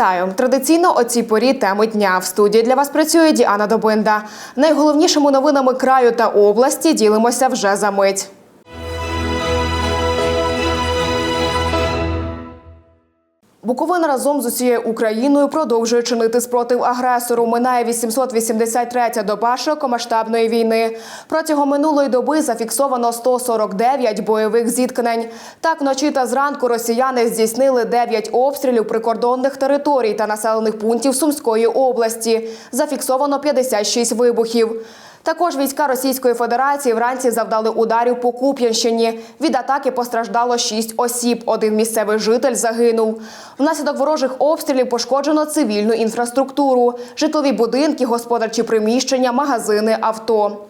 Вітаю! Традиційно о цій порі теми дня. В студії для вас працює Діана Добинда. Найголовнішими новинами краю та області ділимося вже за мить. Буковина разом з усією Україною продовжує чинити спротив агресору. Минає 883-я доба широкомасштабної війни. Протягом минулої доби зафіксовано 149 бойових зіткнень. Так, вночі та зранку росіяни здійснили 9 обстрілів прикордонних територій та населених пунктів Сумської області. Зафіксовано 56 вибухів. Також війська Російської Федерації вранці завдали ударів по Куп'янщині. Від атаки постраждало шість осіб. Один місцевий житель загинув. Внаслідок ворожих обстрілів пошкоджено цивільну інфраструктуру, житлові будинки, господарчі приміщення, магазини, авто.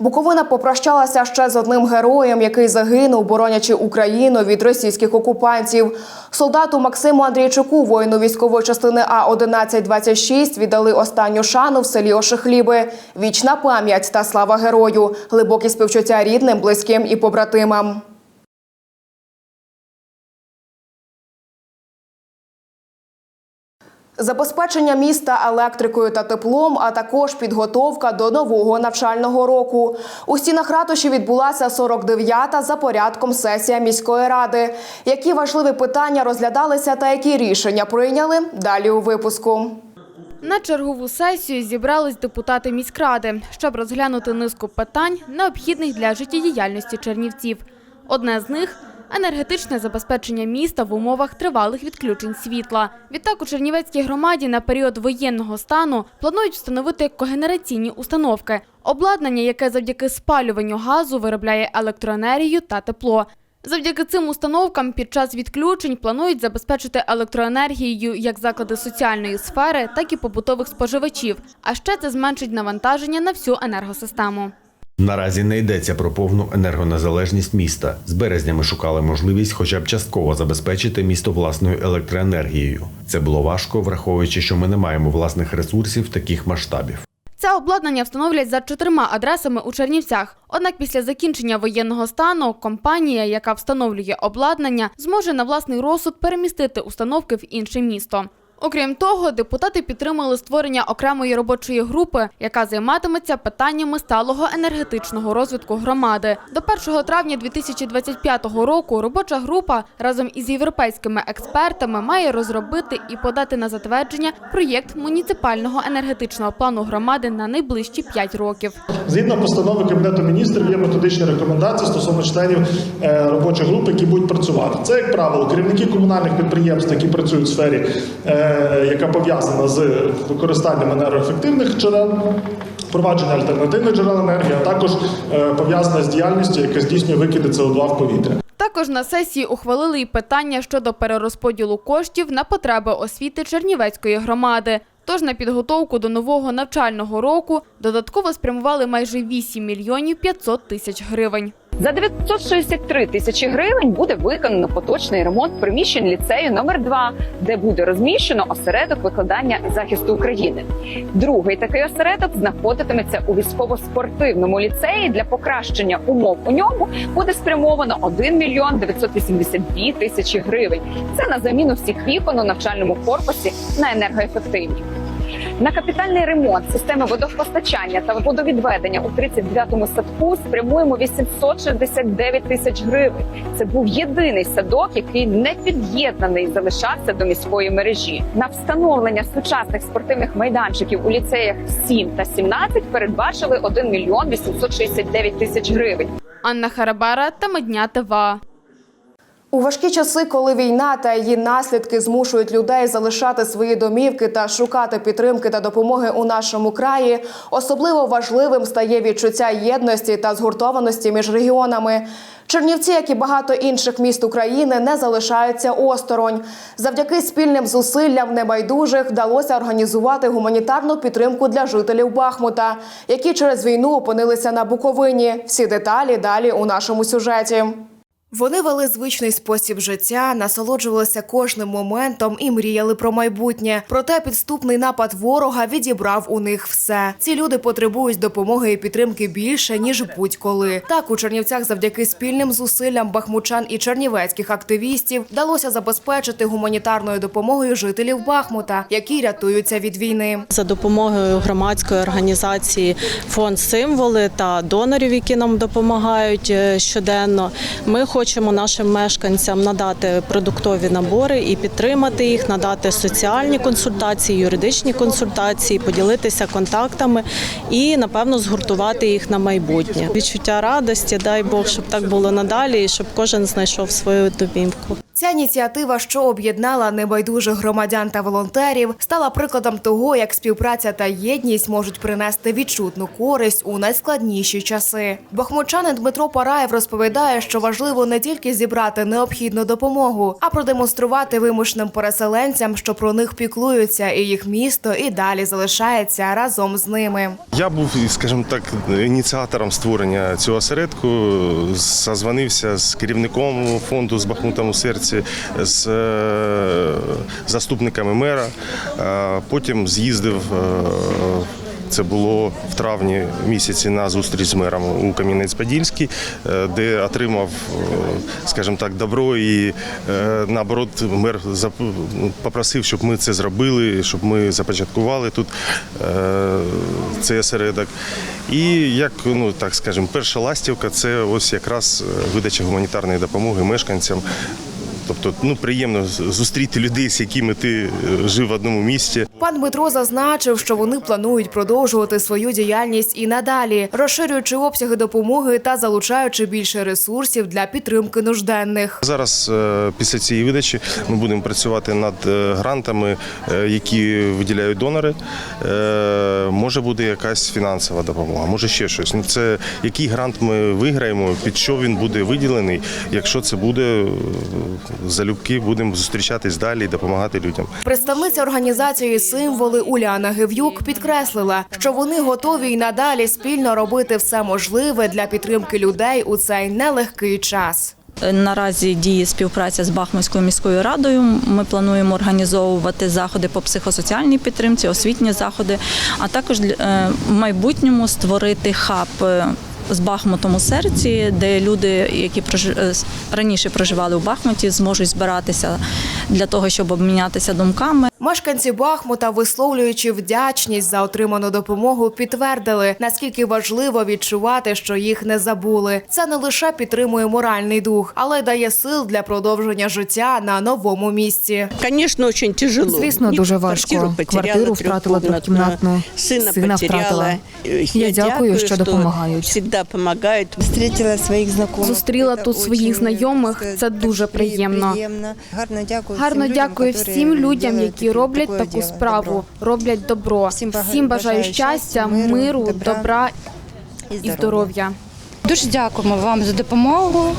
Буковина попрощалася ще з одним героєм, який загинув, боронячи Україну від російських окупантів. Солдату Максиму Андрійчуку, воїну військової частини А 1126 віддали останню шану в селі Ошихліби. Вічна пам'ять та слава герою, глибокі співчуття рідним, близьким і побратимам. Забезпечення міста електрикою та теплом, а також підготовка до нового навчального року. У стінах ратуші відбулася 49-та за порядком сесія міської ради. Які важливі питання розглядалися та які рішення прийняли? Далі у випуску. На чергову сесію зібрались депутати міськради, щоб розглянути низку питань, необхідних для життєдіяльності чернівців. Одне з них енергетичне забезпечення міста в умовах тривалих відключень світла. Відтак у Чернівецькій громаді на період воєнного стану планують встановити когенераційні установки, обладнання, яке завдяки спалюванню газу виробляє електроенергію та тепло. Завдяки цим установкам під час відключень планують забезпечити електроенергією як заклади соціальної сфери, так і побутових споживачів. А ще це зменшить навантаження на всю енергосистему. Наразі не йдеться про повну енергонезалежність міста. З березня ми шукали можливість хоча б частково забезпечити місто власною електроенергією. Це було важко, враховуючи, що ми не маємо власних ресурсів таких масштабів. Це обладнання встановлять за чотирма адресами у Чернівцях. Однак після закінчення воєнного стану компанія, яка встановлює обладнання, зможе на власний розсуд перемістити установки в інше місто. Окрім того, депутати підтримали створення окремої робочої групи, яка займатиметься питаннями сталого енергетичного розвитку громади. До 1 травня 2025 року робоча група разом із європейськими експертами має розробити і подати на затвердження проєкт муніципального енергетичного плану громади на найближчі 5 років. Згідно постанови Кабінету міністрів є методичні рекомендації стосовно членів е, робочих груп, які будуть працювати. Це, як правило, керівники комунальних підприємств, які працюють в сфері, е, яка пов'язана з використанням енергоефективних джерел. Впровадження альтернативних джерел енергії, а також е, пов'язана з діяльністю, яка здійснює викиди СО2 в повітря. Також на сесії ухвалили й питання щодо перерозподілу коштів на потреби освіти Чернівецької громади. Тож на підготовку до нового навчального року додатково спрямували майже 8 мільйонів 500 тисяч гривень. За 963 тисячі гривень буде виконано поточний ремонт приміщень ліцею номер 2 де буде розміщено осередок викладання захисту України. Другий такий осередок знаходитиметься у військово-спортивному ліцеї. Для покращення умов у ньому буде спрямовано 1 мільйон 982 тисячі гривень. Це на заміну всіх вікон у навчальному корпусі на енергоефективні. На капітальний ремонт системи водопостачання та водовідведення у 39-му садку спрямуємо 869 тисяч гривень. Це був єдиний садок, який не під'єднаний залишався до міської мережі. На встановлення сучасних спортивних майданчиків у ліцеях 7 та 17 передбачили 1 мільйон 869 тисяч гривень. Анна Харабара та Медня ТВА. У важкі часи, коли війна та її наслідки змушують людей залишати свої домівки та шукати підтримки та допомоги у нашому краї, особливо важливим стає відчуття єдності та згуртованості між регіонами. Чернівці, як і багато інших міст України, не залишаються осторонь. Завдяки спільним зусиллям небайдужих вдалося організувати гуманітарну підтримку для жителів Бахмута, які через війну опинилися на Буковині. Всі деталі далі у нашому сюжеті. Вони вели звичний спосіб життя, насолоджувалися кожним моментом і мріяли про майбутнє. Проте підступний напад ворога відібрав у них все. Ці люди потребують допомоги і підтримки більше ніж будь-коли. Так у Чернівцях, завдяки спільним зусиллям бахмучан і чернівецьких активістів, вдалося забезпечити гуманітарною допомогою жителів Бахмута, які рятуються від війни. За допомогою громадської організації фонд символи та донорів, які нам допомагають е, щоденно. Ми хочемо нашим мешканцям надати продуктові набори і підтримати їх, надати соціальні консультації, юридичні консультації, поділитися контактами і напевно згуртувати їх на майбутнє. Відчуття радості, дай Бог, щоб так було надалі, і щоб кожен знайшов свою домівку. Ця ініціатива, що об'єднала небайдужих громадян та волонтерів, стала прикладом того, як співпраця та єдність можуть принести відчутну користь у найскладніші часи. Бахмучанин Дмитро Параєв розповідає, що важливо не тільки зібрати необхідну допомогу, а продемонструвати вимушеним переселенцям, що про них піклуються, і їх місто і далі залишається разом з ними. Я був, скажімо так, ініціатором створення цього осередку. Зазвонився з керівником фонду з Бахмутом у серці, з е, заступниками мера. Е, Потім з'їздив. е, Це було в травні місяці на зустріч з мером у Кам'янець-Подільський, е, де отримав, скажімо так, добро і наоборот мер попросив, щоб ми це зробили, щоб ми започаткували тут цей осередок. І як ну так скажемо, перша ластівка це ось якраз видача гуманітарної допомоги мешканцям. Тобто, ну приємно зустріти людей, з якими ти е, жив в одному місті. Пан Дмитро зазначив, що вони планують продовжувати свою діяльність і надалі, розширюючи обсяги допомоги та залучаючи більше ресурсів для підтримки нужденних. Зараз е, після цієї видачі ми будемо працювати над е, грантами, які виділяють донори. Може буде якась фінансова допомога, може ще щось. Ну це який грант ми виграємо, під що він буде виділений. Якщо це буде залюбки, будемо зустрічатись далі і допомагати людям. Представниця організації символи Уляна Гев'юк підкреслила, що вони готові й надалі спільно робити все можливе для підтримки людей у цей нелегкий час. Наразі діє співпраця з Бахмутською міською радою. Ми плануємо організовувати заходи по психосоціальній підтримці, освітні заходи, а також е, в майбутньому створити хаб. З Бахмутом у серці, де люди, які е, раніше проживали у Бахмуті, зможуть збиратися для того, щоб обмінятися думками. Мешканці Бахмута, висловлюючи вдячність за отриману допомогу, підтвердили, наскільки важливо відчувати, що їх не забули. Це не лише підтримує моральний дух, але й дає сил для продовження життя на новому місці. Конечно, очень тяжело. Звісно, дуже важко. Квартиру втратила трьохкімнатну, сина, втратила. Я дякую, що допомагають. Всегда помогают. Зустріла своїх знайомих. Зустріла тут своїх знайомих. Це дуже приємно. Гарно дякую. Гарно дякую всім людям, які роблять таку справу, роблять добро. Всім бажаю щастя, миру, добра і здоров'я. Дуже дякуємо вам за допомогу.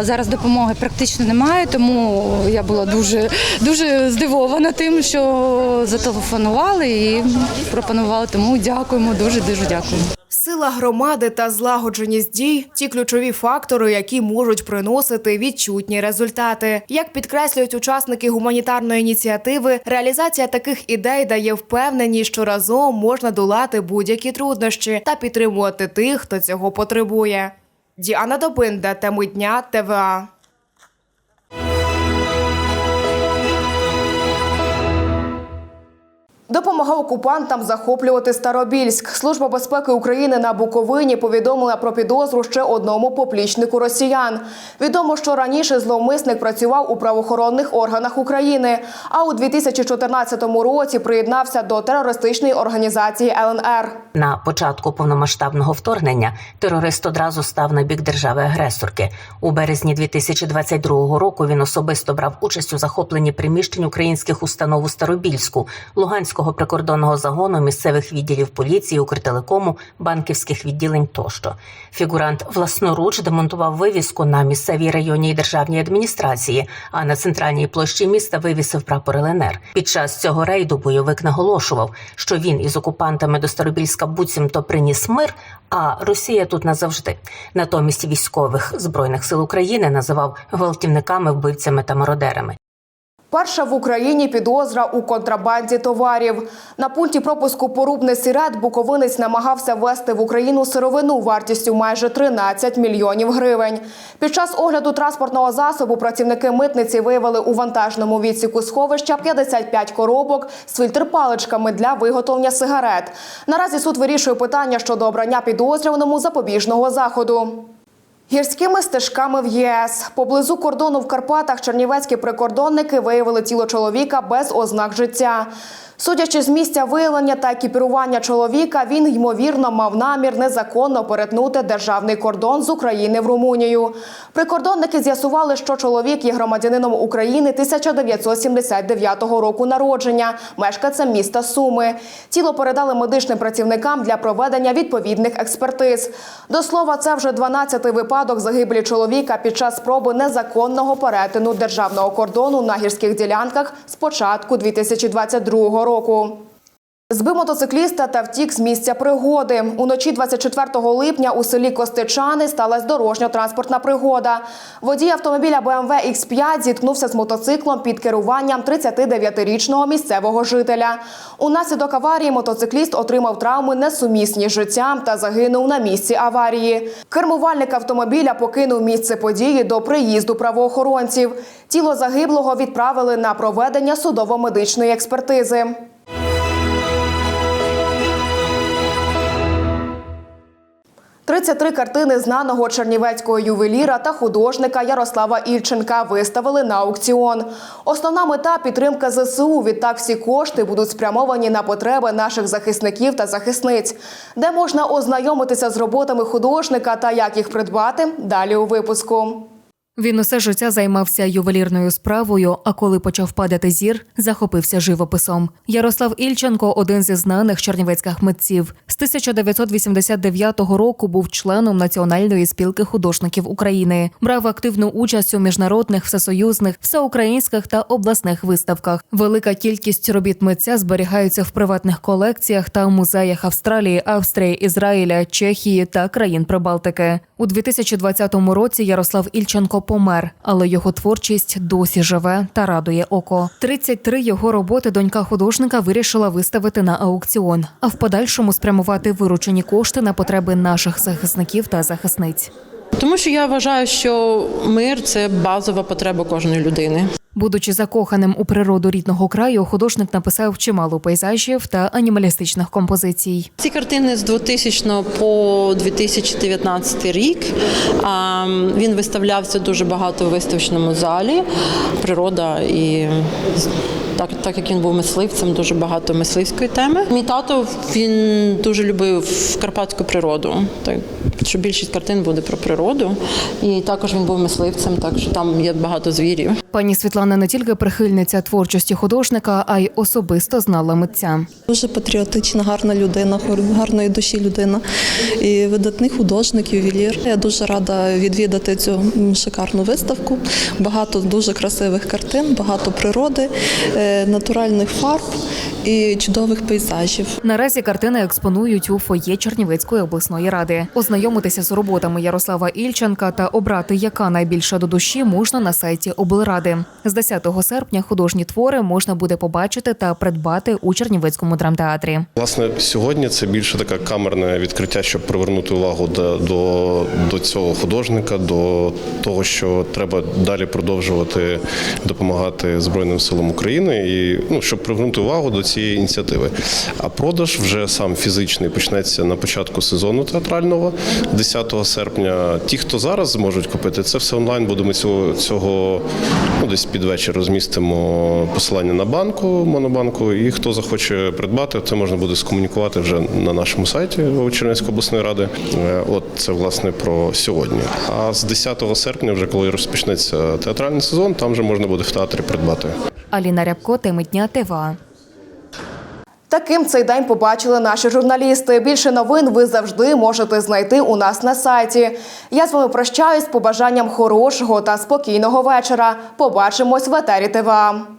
Зараз допомоги практично немає, тому я була дуже дуже здивована тим, що зателефонували і пропонували. Тому дякуємо, дуже дуже дякуємо. Сила громади та злагодженість дій ті ключові фактори, які можуть приносити відчутні результати. Як підкреслюють учасники гуманітарної ініціативи, реалізація таких ідей дає впевненість, що разом можна долати будь-які труднощі та підтримувати тих, хто цього потребує. Діана Добинда, теми дня ТВА. Допомагав окупантам захоплювати Старобільськ. Служба безпеки України на Буковині повідомила про підозру ще одному поплічнику росіян. Відомо, що раніше зловмисник працював у правоохоронних органах України, а у 2014 році приєднався до терористичної організації ЛНР. На початку повномасштабного вторгнення терорист одразу став на бік держави-агресорки. У березні 2022 року він особисто брав участь у захопленні приміщень українських установ у Старобільську, Луганського прикордонного загону, місцевих відділів поліції, Укртелекому, банківських відділень тощо. Фігурант власноруч демонтував вивіску на місцевій районній державній адміністрації, а на центральній площі міста вивісив прапор ЛНР. Під час цього рейду бойовик наголошував, що він із окупантами до Старобільська буцімто приніс мир, а Росія тут назавжди. Натомість військових збройних сил України називав гвалтівниками, вбивцями та мародерами. Перша в Україні підозра у контрабанді товарів. На пункті пропуску порубне сірет Буковинець намагався ввести в Україну сировину вартістю майже 13 мільйонів гривень. Під час огляду транспортного засобу працівники митниці виявили у вантажному відсіку сховища 55 коробок з фільтр-паличками для виготовлення сигарет. Наразі суд вирішує питання щодо обрання підозрюваному запобіжного заходу. Гірськими стежками в єС поблизу кордону в Карпатах чернівецькі прикордонники виявили тіло чоловіка без ознак життя. Судячи з місця виявлення та екіпірування чоловіка, він ймовірно мав намір незаконно перетнути державний кордон з України в Румунію. Прикордонники з'ясували, що чоловік є громадянином України 1979 року народження, мешканцем міста Суми. Тіло передали медичним працівникам для проведення відповідних експертиз. До слова, це вже 12-й випадок загибелі чоловіка під час спроби незаконного перетину державного кордону на гірських ділянках з початку 2022 року. року. Збив мотоцикліста та втік з місця пригоди. Уночі 24 липня у селі Костичани сталася дорожньо-транспортна пригода. Водій автомобіля BMW X5 зіткнувся з мотоциклом під керуванням 39-річного місцевого жителя. Унаслідок аварії мотоцикліст отримав травми несумісні з життям та загинув на місці аварії. Кермувальник автомобіля покинув місце події до приїзду правоохоронців. Тіло загиблого відправили на проведення судово-медичної експертизи. «33 картини знаного чернівецького ювеліра та художника Ярослава Ільченка виставили на аукціон. Основна мета підтримка ЗСУ. Відтак всі кошти будуть спрямовані на потреби наших захисників та захисниць. Де можна ознайомитися з роботами художника та як їх придбати? Далі у випуску. Він усе життя займався ювелірною справою, а коли почав падати зір, захопився живописом. Ярослав Ільченко один зі знаних чернівецьких митців. З 1989 року був членом Національної спілки художників України. Брав активну участь у міжнародних, всесоюзних, всеукраїнських та обласних виставках. Велика кількість робіт митця зберігаються в приватних колекціях та музеях Австралії, Австрії, Ізраїля, Чехії та країн Прибалтики. У 2020 році Ярослав Ільченко помер, але його творчість досі живе та радує око. 33 його роботи донька художника вирішила виставити на аукціон, а в подальшому спрямувати виручені кошти на потреби наших захисників та захисниць. Тому що я вважаю, що мир це базова потреба кожної людини. Будучи закоханим у природу рідного краю, художник написав чимало пейзажів та анімалістичних композицій. Ці картини з 2000 по 2019 рік. Він виставлявся дуже багато в виставочному залі. Природа і так, так як він був мисливцем, дуже багато мисливської теми. Мій тато він дуже любив карпатську природу. Так що більшість картин буде про природу. І також він був мисливцем, так що там є багато звірів. Пані Світлана не тільки прихильниця творчості художника, а й особисто знала митця. Дуже патріотична, гарна людина, гарної душі людина і видатний художник, ювелір. Я дуже рада відвідати цю шикарну виставку. Багато дуже красивих картин, багато природи, е, натуральних фарб і чудових пейзажів. Наразі картини експонують у фоє Чернівецької обласної ради. Ознайомитися з роботами Ярослава Ільченка та обрати, яка найбільша до душі, можна на сайті облради. З 10 серпня художні твори можна буде побачити та придбати у Чернівецькому драмтеатрі. Власне, сьогодні це більше таке камерне відкриття, щоб привернути увагу до, до, до цього художника, до того, що треба далі продовжувати допомагати Збройним силам України, і ну щоб привернути увагу до цієї ініціативи. А продаж вже сам фізичний почнеться на початку сезону театрального 10 серпня. Ті, хто зараз зможуть купити, це все онлайн. Будемо цього цього ну, десь під вечір розмістимо посилання на банку, монобанку. І хто захоче придбати, це можна буде скомунікувати вже на нашому сайті Чернівської обласної ради. Е, От це власне про сьогодні. А з 10 серпня, вже коли розпочнеться театральний сезон, там вже можна буде в театрі придбати. Аліна Рябко, теми дня. Таким цей день побачили наші журналісти. Більше новин ви завжди можете знайти у нас на сайті. Я з вами прощаюсь з побажанням хорошого та спокійного вечора. Побачимось в етері ТВА.